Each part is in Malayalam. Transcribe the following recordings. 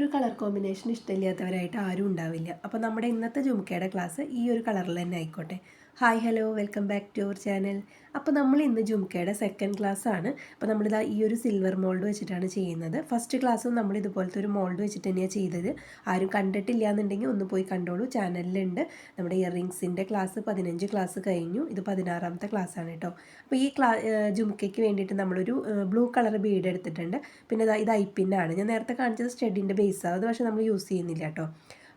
ഒരു കളർ കോമ്പിനേഷൻ ഇഷ്ടമില്ലാത്തവരായിട്ട് ആരും ഉണ്ടാവില്ല. അപ്പോൾ നമ്മുടെ ഇന്നത്തെ ജുമുക്കയുടെ ക്ലാസ് ഈ ഒരു കളറിൽ തന്നെ ആയിക്കോട്ടെ. Hi hello welcome back to our channel. അപ്പോൾ നമ്മൾ ഇന്ന് ജുംക്കയുടെ സെക്കൻഡ് ക്ലാസ് ആണ്. അപ്പോൾ നമ്മളിതാ ഈ ഒരു സിൽവർ മോൾഡ് വെച്ചിട്ടാണ് ചെയ്യുന്നത്. ഫസ്റ്റ് ക്ലാസ്സും നമ്മൾ ഇതുപോലത്തെ ഒരു മോൾഡ് വെച്ചിട്ട് തന്നെയാണ് ചെയ്തത്. ആരും കണ്ടിട്ടില്ല എന്നുണ്ടെങ്കിൽ ഒന്ന് പോയി കണ്ടോളൂ. ചാനലിലുണ്ട്. നമ്മുടെ ഇയറിങ്സിന്റെ ക്ലാസ് പതിനഞ്ച് ക്ലാസ് കഴിഞ്ഞു. ഇത് പതിനാറാമത്തെ ക്ലാസ് ആണ് കേട്ടോ. അപ്പോൾ ഈ ക്ലാ ജുംക്കയ്ക്ക് വേണ്ടിയിട്ട് നമ്മളൊരു ബ്ലൂ കളർ ബീഡ് എടുത്തിട്ടുണ്ട്. പിന്നെ ഇത് ഐപ്പിന്നാണ് ഞാൻ നേരത്തെ കാണിച്ചത് സ്റ്റെഡിന്റെ ബേസാണ് അത് പക്ഷേ നമ്മൾ യൂസ് ചെയ്യുന്നില്ല കേട്ടോ.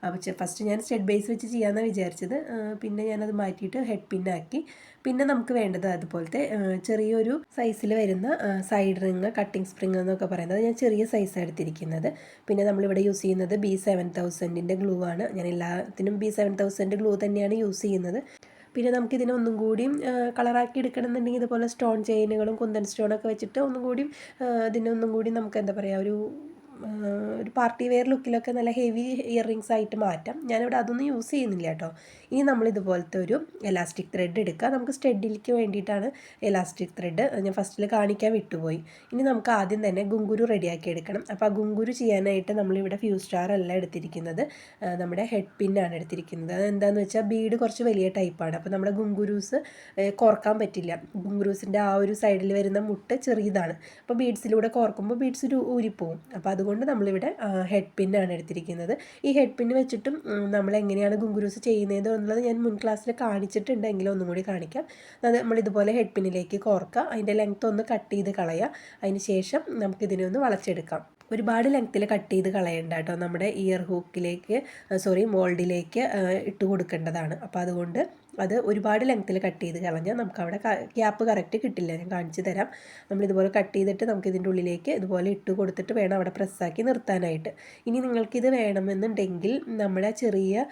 അപ്പോൾ ഫസ്റ്റ് ഞാൻ സ്റ്റെഡ് ബേസ് വെച്ച് ചെയ്യാമെന്നാണ് വിചാരിച്ചത്. പിന്നെ ഞാനത് മാറ്റിയിട്ട് ഹെഡ് പിന്നാക്കി പിന്നെ നമുക്ക് വേണ്ടത് അതുപോലത്തെ ചെറിയൊരു സൈസിൽ വരുന്ന സൈഡ് റിങ് കട്ടിങ് സ്പ്രിങ് എന്നൊക്കെ പറയുന്നത്. ഞാൻ ചെറിയ സൈസാണ് എടുത്തിരിക്കുന്നത് പിന്നെ നമ്മളിവിടെ യൂസ് ചെയ്യുന്നത് ബി സെവൻ തൗസൻഡിന്റെ ഗ്ലൂ ആണ്. ഞാൻ എല്ലാത്തിനും ബി സെവൻ തൗസൻഡ് ഗ്ലൂ തന്നെയാണ് യൂസ് ചെയ്യുന്നത്. പിന്നെ നമുക്ക് നമുക്കിതിനെ ഒന്നും കൂടിയും കളറാക്കി എടുക്കണമെന്നുണ്ടെങ്കിൽ ഇതുപോലെ സ്റ്റോൺ ചെയിനുകളും കുന്തൻ സ്റ്റോണൊക്കെ വെച്ചിട്ട് ഒന്നും കൂടിയും ഇതിനൊന്നും കൂടി നമുക്ക് എന്താ പറയുക ഒരു ഒരു പാർട്ടി വെയർ ലുക്കിലൊക്കെ നല്ല ഹെവി ഇയർ റിങ്സ് ആയിട്ട് മാറ്റാം. ഞാനിവിടെ അതൊന്നും യൂസ് ചെയ്യുന്നില്ല കേട്ടോ. ഇനി നമ്മൾ ഇതുപോലത്തെ ഒരു എലാസ്റ്റിക് ത്രെഡ് എടുക്കുക നമുക്ക് സ്റ്റെഡിലേക്ക് വേണ്ടിയിട്ടാണ് എലാസ്റ്റിക് ത്രെഡ് ഞാൻ ഫസ്റ്റിൽ കാണിക്കാൻ വിട്ടുപോയി. ഇനി നമുക്ക് ആദ്യം തന്നെ ഗുങ്കുരു റെഡിയാക്കി എടുക്കണം. അപ്പോൾ ആ ഗുങ്കുരു ചെയ്യാനായിട്ട് നമ്മളിവിടെ ഫ്യൂ സ്റ്റാർ അല്ല എടുത്തിരിക്കുന്നത്. നമ്മുടെ ഹെഡ് പിന്നാണ് എടുത്തിരിക്കുന്നത്. അതെന്താണെന്ന് വെച്ചാൽ ബീഡ് കുറച്ച് വലിയ ടൈപ്പാണ് അപ്പോൾ നമ്മുടെ ഗുങ്കുരൂസ് കോർക്കാൻ പറ്റില്ല. ഗുങ്കുരൂസിന്റെ ആ ഒരു സൈഡിൽ വരുന്ന മുട്ട് ചെറിയതാണ്. അപ്പോൾ ബീഡ്സിലൂടെ കോർക്കുമ്പോൾ ബീഡ്സ് ഒരു ഊരിപ്പോവും. അപ്പോൾ അതുകൊണ്ട് നമ്മളിവിടെ ഹെഡ് പിന്നാണ് എടുത്തിരിക്കുന്നത്. ഈ ഹെഡ് പിന്ന് വെച്ചിട്ടും നമ്മൾ എങ്ങനെയാണ് ഗുങ്കുരൂസ് ചെയ്യുന്നത് എന്നുള്ളത് ഞാൻ മുൻ ക്ലാസ്സിൽ കാണിച്ചിട്ടുണ്ട്. എങ്കിലും ഒന്നും കൂടി കാണിക്കാം. അത് നമ്മൾ ഇതുപോലെ ഹെഡ് പിന്നിലേക്ക് കോർക്കുക. അതിന്റെ ലെങ്ത് ഒന്ന് കട്ട് ചെയ്ത് കളയുക. അതിന് ശേഷം നമുക്കിതിനെ ഒന്ന് വളച്ചെടുക്കാം. ഒരുപാട് ലെങ്ത്തിൽ കട്ട് ചെയ്ത് കളയണ്ട കേട്ടോ. നമ്മുടെ ഇയർ ഹൂക്കിലേക്ക് സോറി മോൾഡിലേക്ക് ഇട്ട് കൊടുക്കേണ്ടതാണ്. അപ്പോൾ അതുകൊണ്ട് അത് ഒരുപാട് ലെങ്ത്തിൽ കട്ട് ചെയ്ത് കളഞ്ഞാൽ നമുക്ക് അവിടെ ഗ്യാപ്പ് കറക്റ്റ് കിട്ടില്ല. ഞാൻ കാണിച്ചു തരാം. നമ്മൾ ഇതുപോലെ കട്ട് ചെയ്തിട്ട് നമുക്ക് ഇതിന്റെ ഉള്ളിലേക്ക് ഇതുപോലെ ഇട്ട് കൊടുത്തിട്ട് വേണം അവിടെ പ്രസ്സാക്കി നിർത്താനായിട്ട്. ഇനി നിങ്ങൾക്കിത് വേണമെന്നുണ്ടെങ്കിൽ നമ്മുടെ ചെറിയ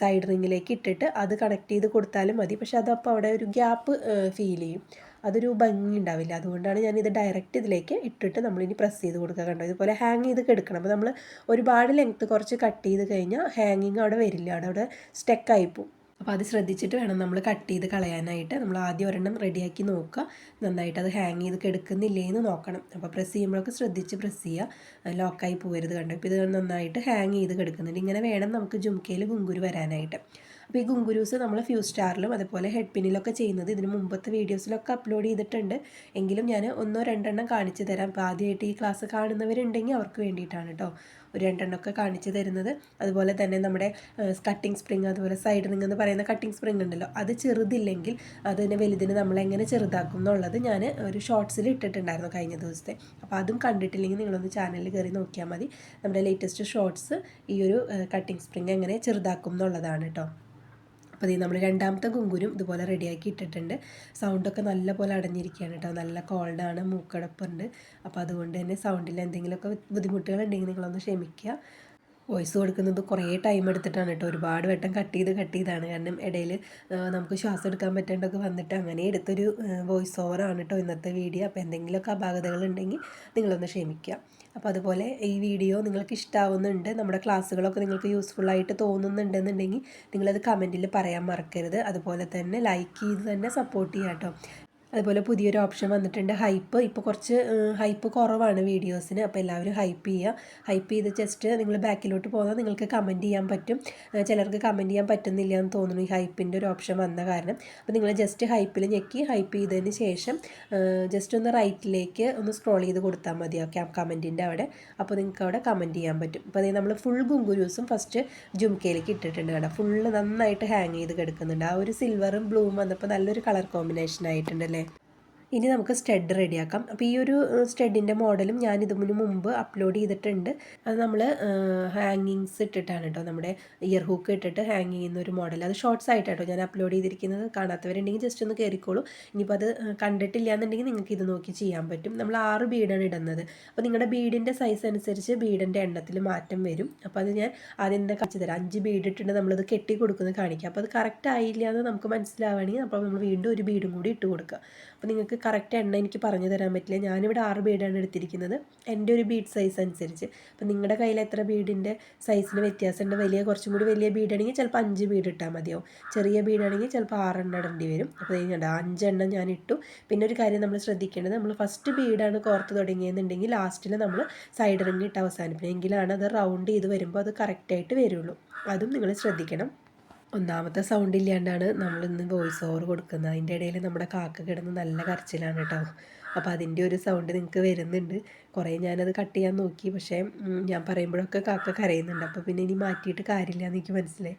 സൈഡ് റിങ്ങിലേക്ക് ഇട്ടിട്ട് അത് കണക്ട് ചെയ്ത് കൊടുത്താലും മതി. പക്ഷെ അതപ്പോൾ അവിടെ ഒരു ഗ്യാപ്പ് ഫീൽ ചെയ്യും. അതൊരു ഭംഗി ഉണ്ടാവില്ല. അതുകൊണ്ടാണ് ഞാൻ ഇത് ഡയറക്റ്റ് ഇതിലേക്ക് ഇട്ടിട്ട് നമ്മളിനി പ്രസ് ചെയ്ത് കൊടുക്കുക കണ്ടോ? ഇതുപോലെ ഹാങ് ചെയ്ത് എടുക്കണം അപ്പോൾ നമ്മൾ ഒരുപാട് ലെങ്ത്ത് കുറച്ച് കട്ട് ചെയ്ത് കഴിഞ്ഞാൽ ഹാങ്ങിങ് അവിടെ വരില്ല. അവിടെ അവിടെ സ്റ്റെക്കായി പോകും അപ്പോൾ അത് ശ്രദ്ധിച്ചിട്ട് വേണം നമ്മൾ കട്ട് ചെയ്ത് കളയാനായിട്ട്. നമ്മൾ ആദ്യം ഒരെണ്ണം റെഡിയാക്കി നോക്കുക. നന്നായിട്ട് അത് ഹാങ് ചെയ്ത് കെടുക്കുന്നില്ലേ എന്ന് നോക്കണം. അപ്പോൾ പ്രസ് ചെയ്യുമ്പോഴൊക്കെ ശ്രദ്ധിച്ച് പ്രസ് ചെയ്യുക. ലോക്കായി പോകരുത് കണ്ടു? ഇപ്പോൾ ഇത് നന്നായിട്ട് ഹാങ് ചെയ്ത് കിടക്കുന്നുണ്ട്. ഇങ്ങനെ വേണം നമുക്ക് ജുംക്കയിൽ ഗുങ്കുരു വരാനായിട്ട്. അപ്പോൾ ഈ ഗുങ്കുരൂസ് നമ്മൾ ഫ്യൂ സ്റ്റാറിലും അതുപോലെ ഹെഡ് പിന്നിലൊക്കെ ചെയ്യുന്നത് ഇതിന് മുമ്പത്തെ വീഡിയോസിലൊക്കെ അപ്ലോഡ് ചെയ്തിട്ടുണ്ട്. എങ്കിലും ഞാൻ ഒന്നോ രണ്ടെണ്ണം കാണിച്ചു തരാം. അപ്പോൾ ആദ്യമായിട്ട് ഈ ക്ലാസ് കാണുന്നവരുണ്ടെങ്കിൽ അവർക്ക് വേണ്ടിയിട്ടാണ് കേട്ടോ ഒരു രണ്ടെണ്ണമൊക്കെ കാണിച്ചു തരുന്നത്. അതുപോലെ തന്നെ നമ്മുടെ കട്ടിംഗ് സ്പ്രിങ് അതുപോലെ സൈഡ് റിങ് എന്ന് പറയുന്ന കട്ടിംഗ് സ്പ്രിങ് ഉണ്ടല്ലോ അത് ചെറുതില്ലെങ്കിൽ അതിനെ വലുതിന് നമ്മൾ എങ്ങനെ ചെറുതാക്കും എന്നുള്ളത് ഞാൻ ഒരു ഷോർട്സിൽ ഇട്ടിട്ടുണ്ടായിരുന്നു കഴിഞ്ഞ ദിവസത്തെ. അപ്പോൾ അതും കണ്ടിട്ടില്ലെങ്കിൽ നിങ്ങളൊന്ന് ചാനലിൽ കയറി നോക്കിയാൽ മതി. നമ്മുടെ ലേറ്റസ്റ്റ് ഷോർട്സ് ഈ ഒരു കട്ടിംഗ് സ്പ്രിങ് എങ്ങനെ ചെറുതാക്കും എന്നുള്ളതാണ് കേട്ടോ അപ്പോൾ ഇത് നമ്മൾ രണ്ടാമത്തെ കുങ്കുരും ഇതുപോലെ റെഡിയാക്കി ഇട്ടിട്ടുണ്ട്. സൗണ്ടൊക്കെ നല്ല പോലെ അടഞ്ഞിരിക്കുകയാണ് കേട്ടോ. നല്ല കോൾഡാണ് മൂക്കടപ്പുണ്ട്. അപ്പോൾ അതുകൊണ്ട് തന്നെ സൗണ്ടിൽ എന്തെങ്കിലുമൊക്കെ ബുദ്ധിമുട്ടുകൾ ഉണ്ടെങ്കിൽ നിങ്ങളൊന്ന് ക്ഷമിക്കുക. വോയിസ് കൊടുക്കുന്നത് കുറേ ടൈം എടുത്തിട്ടാണ് കേട്ടോ. ഒരുപാട് വട്ടം കട്ട് ചെയ്ത് കട്ട് ചെയ്താണ്. കാരണം ഇടയിൽ നമുക്ക് ശ്വാസം എടുക്കാൻ പറ്റേണ്ടതൊക്കെ വന്നിട്ട് അങ്ങനെ എടുത്തൊരു വോയിസ് ഓവറാണ് കേട്ടോ ഇന്നത്തെ വീഡിയോ അപ്പോൾ എന്തെങ്കിലുമൊക്കെ അപാകതകൾ ഉണ്ടെങ്കിൽ നിങ്ങളൊന്ന് ക്ഷമിക്കുക. അപ്പോൾ അതുപോലെ ഈ വീഡിയോ നിങ്ങൾക്ക് ഇഷ്ടാവുന്നുണ്ട് നമ്മുടെ ക്ലാസ്സുകളൊക്കെ നിങ്ങൾക്ക് യൂസ്ഫുള്ളായിട്ട് തോന്നുന്നുണ്ടെന്നുണ്ടെങ്കിൽ നിങ്ങളത് കമന്റിൽ പറയാൻ മറക്കരുത്. അതുപോലെ തന്നെ ലൈക്ക് ചെയ്ത് തന്നെ സപ്പോർട്ട് ചെയ്യാം കേട്ടോ. അതുപോലെ പുതിയൊരു ഓപ്ഷൻ വന്നിട്ടുണ്ട്. ഹൈപ്പ് ഇപ്പോൾ കുറച്ച് ഹൈപ്പ് കുറവാണ് വീഡിയോസിന് അപ്പോൾ എല്ലാവരും ഹൈപ്പ് ചെയ്യുക ഹൈപ്പ് ചെയ്ത് ജസ്റ്റ് നിങ്ങൾ ബാക്കിലോട്ട് പോകാൻ നിങ്ങൾക്ക് കമന്റ് ചെയ്യാൻ പറ്റും. ചിലർക്ക് കമന്റ് ചെയ്യാൻ പറ്റുന്നില്ല എന്ന് തോന്നുന്നു ഈ ഹൈപ്പിന്റെ ഒരു ഓപ്ഷൻ വന്ന കാരണം. അപ്പോൾ നിങ്ങൾ ജസ്റ്റ് ഹൈപ്പിൽ ഞെക്കി ഹൈപ്പ് ചെയ്തതിന് ശേഷം ജസ്റ്റ് ഒന്ന് റൈറ്റിലേക്ക് ഒന്ന് സ്ക്രോൾ ചെയ്ത് കൊടുത്താൽ മതി ഓക്കെ കമന്റിന്റെ അവിടെ. അപ്പോൾ നിങ്ങൾക്ക് അവിടെ കമന്റ് ചെയ്യാൻ പറ്റും. അപ്പോൾ അതായത് നമ്മൾ ഫുൾ ഗുങ്കുരൂസും ഫസ്റ്റ് ജുംക്കയിലേക്ക് ഇട്ടിട്ടുണ്ട് കേട്ടോ ഫുള്ള് നന്നായിട്ട് ഹാങ് ചെയ്ത് കിടക്കുന്നുണ്ട്. ആ ഒരു സിൽവറും ബ്ലൂവും വന്നപ്പോൾ നല്ലൊരു കളർ കോമ്പിനേഷൻ ആയിട്ടുണ്ടല്ലേ ഇനി നമുക്ക് സ്റ്റെഡ് റെഡിയാക്കാം. അപ്പോൾ ഈ ഒരു സ്റ്റെഡിന്റെ മോഡലും ഞാൻ ഇതിന് മുമ്പ് അപ്ലോഡ് ചെയ്തിട്ടുണ്ട്. അത് നമ്മൾ ഹാങ്ങിങ്സ് ഇട്ടിട്ടാണ് കേട്ടോ നമ്മുടെ ഇയർ ഹൂക്ക് ഇട്ടിട്ട് ഹാങ് ചെയ്യുന്ന ഒരു മോഡൽ അത് ഷോർട്സ് ആയിട്ടോ ഞാൻ അപ്ലോഡ് ചെയ്തിരിക്കുന്നത്. കാണാത്തവരുണ്ടെങ്കിൽ ജസ്റ്റ് ഒന്ന് കയറിക്കോളൂ ഇനിയിപ്പോൾ അത് കണ്ടിട്ടില്ല എന്നുണ്ടെങ്കിൽ നിങ്ങൾക്ക് ഇത് നോക്കി ചെയ്യാൻ പറ്റും. നമ്മൾ ആറ് ബീഡാണ് ഇടുന്നത്. അപ്പോൾ നിങ്ങളുടെ ബീഡിന്റെ സൈസ് അനുസരിച്ച് ബീഡിന്റെ എണ്ണത്തിൽ മാറ്റം വരും. അപ്പോൾ അത് ഞാൻ ആദ്യം തന്നെ കാണിച്ചു തരാം. അഞ്ച് ബീഡ് ഇട്ടിട്ട് നമ്മളത് കെട്ടി കൊടുക്കുന്നത് കാണിക്കാം. അപ്പോൾ അത് കറക്റ്റ് ആയില്ല എന്ന് നമുക്ക് മനസ്സിലാവുകയാണെങ്കിൽ അപ്പോൾ നമ്മൾ വീണ്ടും ഒരു ബീഡും കൂടി ഇട്ട് കൊടുക്കുക അപ്പോൾ നിങ്ങൾക്ക് കറക്റ്റ് എണ്ണ എനിക്ക് പറഞ്ഞു തരാൻ പറ്റില്ല. ഞാനിവിടെ ആറ് ബീഡാണ് എടുത്തിരിക്കുന്നത്. എന്റെ ഒരു ബീഡ് സൈസ് അനുസരിച്ച്. അപ്പോൾ നിങ്ങളുടെ കയ്യിൽ എത്ര ബീഡിന്റെ സൈസിന് വ്യത്യാസമുണ്ട് വലിയ കുറച്ചും കൂടി വലിയ ബീഡാണെങ്കിൽ ചിലപ്പോൾ അഞ്ച് ബീഡ് ഇട്ടാൽ മതിയാവും. ചെറിയ ബീഡാണെങ്കിൽ ചിലപ്പോൾ ആറെണ്ണം ഇടേണ്ടി വരും. അപ്പോൾ കഴിഞ്ഞാൽ അഞ്ചെണ്ണം ഞാൻ ഇട്ടു. പിന്നെ ഒരു കാര്യം നമ്മൾ ശ്രദ്ധിക്കേണ്ടത് നമ്മൾ ഫസ്റ്റ് ബീഡാണ് കോർത്ത് തുടങ്ങിയെന്നുണ്ടെങ്കിൽ ലാസ്റ്റിൽ നമ്മൾ സൈഡ് റിങ് ഇട്ട് അവസാനിപ്പിക്കും എങ്കിലാണ് അത് റൗണ്ട് ചെയ്ത് വരുമ്പോൾ അത് കറക്റ്റായിട്ട് വരുള്ളൂ. അതും നിങ്ങൾ ശ്രദ്ധിക്കണം. ഒന്നാമത്തെ സൗണ്ട് ഇല്ലാണ്ടാണ് നമ്മൾ ഇന്ന് വോയിസ് ഓവർ കൊടുക്കുന്നത്. അതിന്റെ ഇടയിൽ നമ്മുടെ കാക്ക കിടന്ന് നല്ല കരച്ചിലാണ് കേട്ടോ. അപ്പോൾ അതിന്റെ ഒരു സൗണ്ട് നിങ്ങൾക്ക് വരുന്നുണ്ട്. കുറേ ഞാനത് കട്ട് ചെയ്യാൻ നോക്കി. പക്ഷേ ഞാൻ പറയുമ്പോഴൊക്കെ കാക്ക കരയുന്നുണ്ട്. അപ്പോൾ പിന്നെ ഇനി മാറ്റിയിട്ട് കാര്യമില്ല എന്ന് എനിക്ക് മനസ്സിലായി.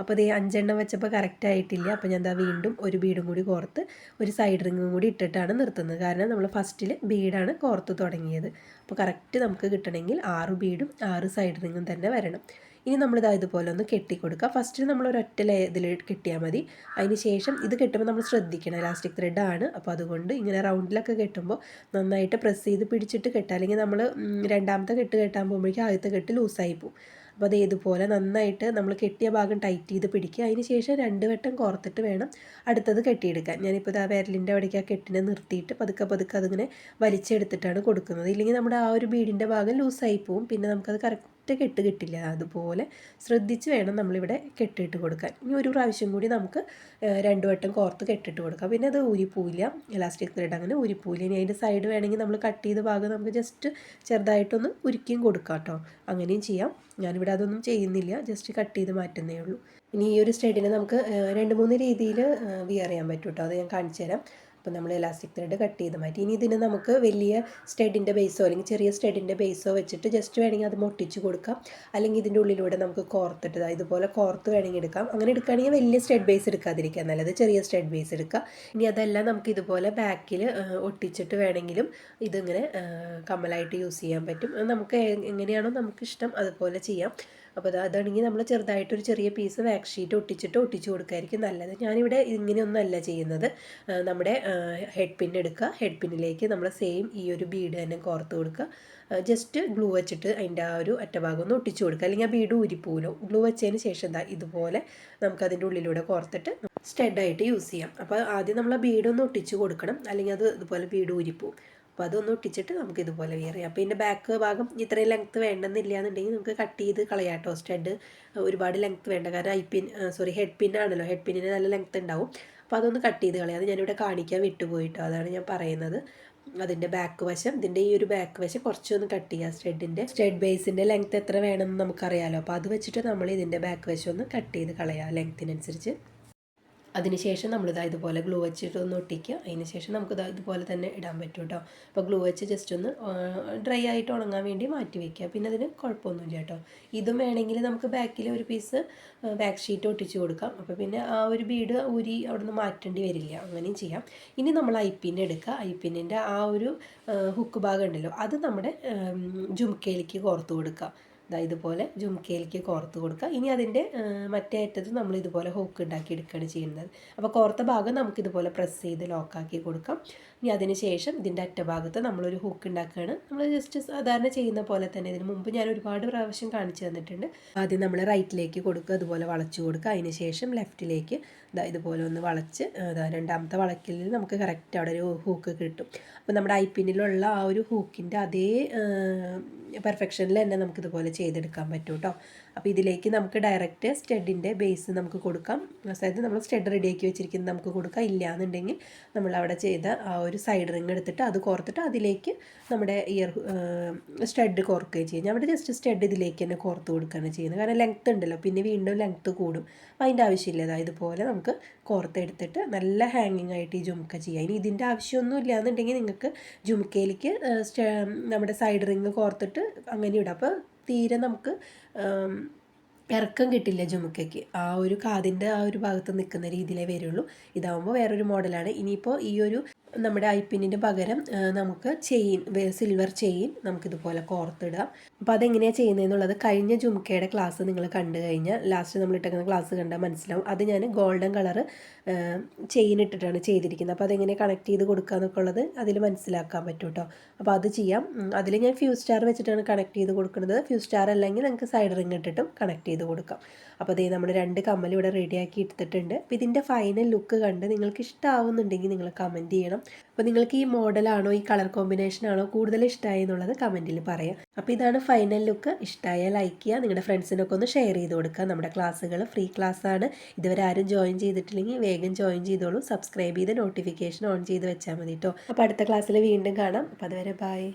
അപ്പോൾ അതേ അഞ്ചെണ്ണം വെച്ചപ്പോൾ കറക്റ്റ് ആയിട്ടില്ല. അപ്പോൾ ഞാൻ എന്താ വീണ്ടും ഒരു ബീഡും കൂടി കോർത്ത് ഒരു സൈഡ് റിങ്ങും കൂടി ഇട്ടിട്ടാണ് നിർത്തുന്നത്. കാരണം നമ്മൾ ഫസ്റ്റിൽ ബീഡാണ് കോർത്ത് തുടങ്ങിയത്. അപ്പോൾ കറക്റ്റ് നമുക്ക് കിട്ടണമെങ്കിൽ ആറ് ബീഡും ആറ് സൈഡ് റിങ്ങും തന്നെ വരണം. ഇനി നമ്മളിതാ ഇതുപോലെ ഒന്ന് കെട്ടി കൊടുക്കുക ഫസ്റ്റ് നമ്മൾ ഒരൊറ്റ ഇതിൽ കെട്ടിയാൽ മതി. അതിന് ശേഷം ഇത് കെട്ടുമ്പോൾ നമ്മൾ ശ്രദ്ധിക്കണം. ഇലാസ്റ്റിക് ആണ്. അപ്പോൾ അതുകൊണ്ട് ഇങ്ങനെ റൗണ്ടിലൊക്കെ കെട്ടുമ്പോൾ നന്നായിട്ട് പ്രസ് ചെയ്ത് പിടിച്ചിട്ട് കെട്ടുക. അല്ലെങ്കിൽ നമ്മൾ രണ്ടാമത്തെ കെട്ട് കെട്ടാൻ പോകുമ്പോഴേക്കും ആദ്യത്തെ കെട്ട് ലൂസായി പോകും അപ്പോൾ അത് ഇതുപോലെ നന്നായിട്ട് നമ്മൾ കെട്ടിയ ഭാഗം ടൈറ്റ് ചെയ്ത് പിടിക്കുക. അതിന് ശേഷം രണ്ട് വട്ടം കോർത്തിട്ട് വേണം അടുത്തത് കെട്ടിയെടുക്കാൻ. ഞാനിപ്പോൾ ആ വിരലിന്റെ അവിടേക്ക് ആ കെട്ടിനെ നിർത്തിയിട്ട് പതുക്കെ പതുക്കെ അതിങ്ങനെ വലിച്ചെടുത്തിട്ടാണ് കൊടുക്കുന്നത്. ഇല്ലെങ്കിൽ നമ്മുടെ ആ ഒരു ബീഡിന്റെ ഭാഗം ലൂസായി പോവും. പിന്നെ നമുക്കത് കറക്റ്റ് ഒറ്റ കെട്ട് കിട്ടില്ല. അതുപോലെ ശ്രദ്ധിച്ച് വേണം നമ്മളിവിടെ കെട്ടിട്ട് കൊടുക്കാൻ. ഇനി ഒരു പ്രാവശ്യം കൂടി നമുക്ക് രണ്ട് വട്ടം കോർത്ത് കെട്ടിട്ട് കൊടുക്കാം. പിന്നെ അത് ഊരിപ്പോയില്ല ഇലാസ്റ്റിക് ത്രെഡ് അങ്ങനെ ഊരിപ്പോയില്ല ഇനി അതിന്റെ സൈഡ് വേണമെങ്കിൽ നമ്മൾ കട്ട് ചെയ്ത ഭാഗം നമുക്ക് ജസ്റ്റ് ചെറുതായിട്ടൊന്ന് ഉരുക്കിയും കൊടുക്കാം കേട്ടോ. അങ്ങനെയും ചെയ്യാം. ഞാനിവിടെ അതൊന്നും ചെയ്യുന്നില്ല. ജസ്റ്റ് കട്ട് ചെയ്ത് മാറ്റുന്നേ ഉള്ളൂ. ഇനി ഈ ഒരു സ്റ്റെഡിനെ നമുക്ക് രണ്ട് മൂന്ന് രീതിയിൽ വിയർ ചെയ്യാൻ പറ്റും കേട്ടോ. അത് ഞാൻ കാണിച്ചു തരാം. അപ്പോൾ നമ്മൾ ഇലാസ്റ്റിക് ത്രെഡ് കട്ട് ചെയ്ത് മാറ്റി. ഇനി ഇതിന് നമുക്ക് വലിയ സ്റ്റെഡിന്റെ ബേസോ അല്ലെങ്കിൽ ചെറിയ സ്റ്റെഡിന്റെ ബേസോ വെച്ചിട്ട് ജസ്റ്റ് വേണമെങ്കിൽ അത് മൊട്ടിച്ച് കൊടുക്കാം. അല്ലെങ്കിൽ ഇതിന്റെ ഉള്ളിലൂടെ നമുക്ക് കോർത്തിട്ട് ഇതുപോലെ കോർത്ത് വേണമെങ്കിൽ എടുക്കാം. അങ്ങനെ എടുക്കുകയാണെങ്കിൽ വലിയ സ്റ്റെഡ് ബേസ് എടുക്കാതിരിക്കുക. നല്ലത് ചെറിയ സ്റ്റെഡ് ബേസ് എടുക്കുക. ഇനി അതെല്ലാം നമുക്ക് ഇതുപോലെ ബാക്കിൽ ഒട്ടിച്ചിട്ട് വേണമെങ്കിലും ഇതിങ്ങനെ കമ്മലായിട്ട് യൂസ് ചെയ്യാൻ പറ്റും. നമുക്ക് എങ്ങനെയാണോ നമുക്കിഷ്ടം അതുപോലെ ചെയ്യാം. അപ്പോൾ അത് അതാണെങ്കിൽ നമ്മൾ ചെറുതായിട്ടൊരു ചെറിയ പീസ് വാക്സ് ഷീറ്റ് ഒട്ടിച്ചിട്ട് ഒട്ടിച്ച് കൊടുക്കായിരിക്കും നല്ലത്. ഞാനിവിടെ ഇങ്ങനെയൊന്നല്ല ചെയ്യുന്നത്. നമ്മുടെ ഹെഡ് പിൻ എടുക്കുക. ഹെഡ് പിന്നിലേക്ക് നമ്മൾ സെയിം ഈ ഒരു ബീഡ് തന്നെ കോർത്ത് കൊടുക്കുക. ജസ്റ്റ് ഗ്ലൂ വെച്ചിട്ട് അതിന്റെ ആ ഒരു അറ്റഭാഗം ഒന്ന് ഒട്ടിച്ചു കൊടുക്കുക. അല്ലെങ്കിൽ ആ ബീഡ് ഊരിപ്പോലോ ഗ്ലൂ വെച്ചതിന് ശേഷം എന്താ ഇതുപോലെ നമുക്കതിന്റെ ഉള്ളിലൂടെ കോർത്തിട്ട് സ്റ്റെഡായിട്ട് യൂസ് ചെയ്യാം. അപ്പോൾ ആദ്യം നമ്മൾ ആ ബീഡ് ഒന്ന് ഒട്ടിച്ച് കൊടുക്കണം. അല്ലെങ്കിൽ അത് ഇതുപോലെ ബീഡ് ഊരിപ്പോവും. അപ്പോൾ അതൊന്ന് ഒട്ടിച്ചിട്ട് നമുക്ക് ഇതുപോലെ വിയർ ചെയ്യാം. അപ്പോൾ ഇതിന്റെ ബാക്ക് ഭാഗം ഇത്രയും ലെങ്ത്ത് വേണ്ടെന്നില്ല എന്നുണ്ടെങ്കിൽ നമുക്ക് കട്ട് ചെയ്ത് കളയാട്ടോ സ്റ്റഡ് ഒരുപാട് ലെങ്ത്ത് വേണ്ട. കാരണം eye pin sorry head pin ആണല്ലോ. ഹെഡ് പിന്നിന് നല്ല ലെങ്ത്ത് ഉണ്ടാവും. അപ്പോൾ അതൊന്ന് കട്ട് ചെയ്ത് കളയാം. അത് ഞാനിവിടെ കാണിക്കാൻ വിട്ടുപോയിട്ടോ. അതാണ് ഞാൻ പറയുന്നത്. അതിന്റെ ബാക്ക് വശം ഇതിന്റെ ഈ ഒരു ബാക്ക് വശം കുറച്ചൊന്ന് കട്ട് ചെയ്യുക സ്റ്റെഡിന്റെ സ്റ്റെഡ് ബേസിന്റെ ലെങ്ത്ത് എത്ര വേണമെന്ന് നമുക്കറിയാമല്ലോ അപ്പോൾ അത് വെച്ചിട്ട് നമ്മൾ ഇതിന്റെ ബാക്ക് വശം ഒന്ന് കട്ട് ചെയ്ത് കളയാം. ലെങ്ത്തിനനുസരിച്ച് അതിനുശേഷം നമ്മളിതാ ഇതുപോലെ ഗ്ലൂ വെച്ചിട്ട് ഒന്ന് ഒട്ടിക്കുക. അതിന് ശേഷം നമുക്ക് ഇതുപോലെ തന്നെ ഇടാൻ പറ്റും കേട്ടോ. അപ്പോൾ ഗ്ലൂ വെച്ച് ജസ്റ്റ് ഒന്ന് ഡ്രൈ ആയിട്ട് ഉണങ്ങാൻ വേണ്ടി മാറ്റി വയ്ക്കുക പിന്നെ അതിന് കുഴപ്പമൊന്നുമില്ല കേട്ടോ. ഇതും വേണമെങ്കിൽ നമുക്ക് ബാക്കിൽ ഒരു പീസ് ബാക്ക് ഷീറ്റ് ഒട്ടിച്ച് കൊടുക്കാം. അപ്പോൾ പിന്നെ ആ ഒരു ബീഡ് ഊരി അവിടെ നിന്ന് മാറ്റേണ്ടി വരില്ല. അങ്ങനെയും ചെയ്യാം. ഇനി നമ്മൾ ഐ പിൻ എടുക്കുക. ഐ പിന്നിന്റെ ആ ഒരു ഹുക്ക് ഭാഗം ഉണ്ടല്ലോ. അത് നമ്മുടെ ജുംക്കയിലേക്ക് കോർത്ത് കൊടുക്കുക. ഇതാ ഇതുപോലെ ജുംക്കയിലേക്ക് കോർത്ത് കൊടുക്കുക. ഇനി അതിന്റെ മറ്റേ അറ്റത്ത് നമ്മൾ ഇതുപോലെ ഹോക്ക് ഉണ്ടാക്കി എടുക്കുകയാണ് ചെയ്യുന്നത്. അപ്പോൾ കോർത്ത ഭാഗം നമുക്ക് ഇതുപോലെ പ്രസ് ചെയ്ത് ലോക്കാക്കി കൊടുക്കാം. ഇനി അതിന് ശേഷം ഇതിന്റെ അറ്റഭാഗത്ത് നമ്മളൊരു ഹൂക്ക് ഉണ്ടാക്കുകയാണ്. നമ്മൾ ജസ്റ്റ് സാധാരണ ചെയ്യുന്ന പോലെ തന്നെ ഇതിന് മുമ്പ് ഞാൻ ഒരുപാട് പ്രാവശ്യം കാണിച്ചു തന്നിട്ടുണ്ട്. ആദ്യം നമ്മൾ റൈറ്റിലേക്ക് കൊടുക്കുക അതുപോലെ വളച്ചു കൊടുക്കുക. അതിന് ശേഷം ലെഫ്റ്റിലേക്ക് ഇതുപോലെ ഒന്ന് വളച്ച് രണ്ടാമത്തെ വളക്കിൽ നമുക്ക് കറക്റ്റ് അവിടെ ഒരു ഹൂക്ക് കിട്ടും. അപ്പോൾ നമ്മുടെ ഐ പിന്നിലുള്ള ആ ഒരു ഹൂക്കിന്റെ അതേ പെർഫെക്ഷനിൽ തന്നെ നമുക്കിതുപോലെ ചെയ്തെടുക്കാൻ പറ്റും കേട്ടോ അപ്പോൾ ഇതിലേക്ക് നമുക്ക് ഡയറക്റ്റ് സ്റ്റെഡിന്റെ ബേസ് നമുക്ക് കൊടുക്കാം. അതായത് നമ്മൾ സ്റ്റെഡ് റെഡിയാക്കി വെച്ചിരിക്കുന്നത് നമുക്ക് കൊടുക്കാം. ഇല്ല എന്നുണ്ടെങ്കിൽ നമ്മൾ അവിടെ ചെയ്ത ആ ഒരു സൈഡ് റിങ് എടുത്തിട്ട് അത് കോർത്തിട്ട് അതിലേക്ക് നമ്മുടെ ഇയർ സ്റ്റെഡ് കോർക്കുകയും ചെയ്യും. അവിടെ ജസ്റ്റ് സ്റ്റെഡ് ഇതിലേക്ക് തന്നെ കോർത്ത് കൊടുക്കുകയാണ് ചെയ്യുന്നത്. കാരണം ലെങ്ത്ത് ഉണ്ടല്ലോ. പിന്നെ വീണ്ടും ലെങ്ത്ത് കൂടും. അതിന്റെ ആവശ്യമില്ല. ഇതുപോലെ നമുക്ക് കോർത്തെടുത്തിട്ട് നല്ല ഹാങ്ങിങ് ആയിട്ട് ഈ ജുമുക്ക ചെയ്യാം. ഇനി ഇതിന്റെ ആവശ്യമൊന്നും ഇല്ല എന്നുണ്ടെങ്കിൽ നിങ്ങൾക്ക് ജുമുക്കയിലേക്ക് നമ്മുടെ സൈഡ് റിങ് കോർത്തിട്ട് അങ്ങനെ ഇടാം. അപ്പോൾ തീരെ നമുക്ക് ഇറക്കം കിട്ടില്ല ജുമുക്കയ്ക്ക് ആ ഒരു കാതിന്റെ ആ ഒരു ഭാഗത്ത് നിൽക്കുന്ന രീതിയിലേ വരുള്ളൂ. ഇതാവുമ്പോൾ വേറൊരു മോഡലാണ് ഇനിയിപ്പോൾ ഈ ഒരു നമ്മുടെ ഐ പകരം നമുക്ക് ചെയിൻ സിൽവർ ചെയിൻ നമുക്കിതുപോലെ കോർത്തിടാം. അപ്പോൾ അതെങ്ങനെയാണ് ചെയ്യുന്നതെന്നുള്ളത് കഴിഞ്ഞ ജുംക്കയുടെ ക്ലാസ് നിങ്ങൾ കണ്ടു കഴിഞ്ഞാൽ ലാസ്റ്റ് നമ്മൾ ഇട്ടേക്കുന്ന ക്ലാസ് കണ്ടാൽ മനസ്സിലാവും. അത് ഞാൻ ഗോൾഡൻ കളർ ചെയിൻ ഇട്ടിട്ടാണ് ചെയ്തിരിക്കുന്നത്. അപ്പോൾ അതെങ്ങനെ കണക്ട് ചെയ്ത് കൊടുക്കുക എന്നൊക്കെ ഉള്ളത് അതിൽ മനസ്സിലാക്കാൻ പറ്റും കേട്ടോ അപ്പോൾ അത് ചെയ്യാം. അതിൽ ഞാൻ ഫ്യൂ സ്റ്റാർ വെച്ചിട്ടാണ് കണക്ട് ചെയ്ത് കൊടുക്കുന്നത്. ഫ്യൂ സ്റ്റാർ അല്ലെങ്കിൽ നമുക്ക് സൈഡ് റിങ് ഇട്ടിട്ടും കണക്ട് ചെയ്ത് കൊടുക്കാം. അപ്പോൾ അതേ നമ്മൾ രണ്ട് കമ്മൽ ഇവിടെ റെഡിയാക്കി എടുത്തിട്ടുണ്ട്. അപ്പോൾ ഇതിന്റെ ഫൈനൽ ലുക്ക് കണ്ട് നിങ്ങൾക്ക് ഇഷ്ടമാവുന്നുണ്ടെങ്കിൽ നിങ്ങൾ കമന്റ് ചെയ്യണം. അപ്പോൾ നിങ്ങൾക്ക് ഈ മോഡലാണോ ഈ കളർ കോമ്പിനേഷൻ ആണോ കൂടുതൽ ഇഷ്ടമായി എന്നുള്ളത് കമന്റിൽ പറയാം. അപ്പോൾ ഇതാണ് ഫൈനൽ ലുക്ക് ഇഷ്ടമായ ലൈക്ക് ചെയ്യുക. നിങ്ങളുടെ ഫ്രണ്ട്സിനൊക്കെ ഒന്ന് ഷെയർ ചെയ്ത് കൊടുക്കുക. നമ്മുടെ ക്ലാസ്സുകൾ ഫ്രീ ക്ലാസ് ആണ്. ഇതുവരെ ആരും ജോയിൻ ചെയ്തിട്ടില്ലെങ്കിൽ വേഗം ജോയിൻ ചെയ്തോളൂ. സബ്സ്ക്രൈബ് ചെയ്ത് നോട്ടിഫിക്കേഷൻ ഓൺ ചെയ്ത് വെച്ചാൽ മതി കേട്ടോ അപ്പോൾ അടുത്ത ക്ലാസ്സിൽ വീണ്ടും കാണാം. അപ്പോൾ അതുവരെ ബൈ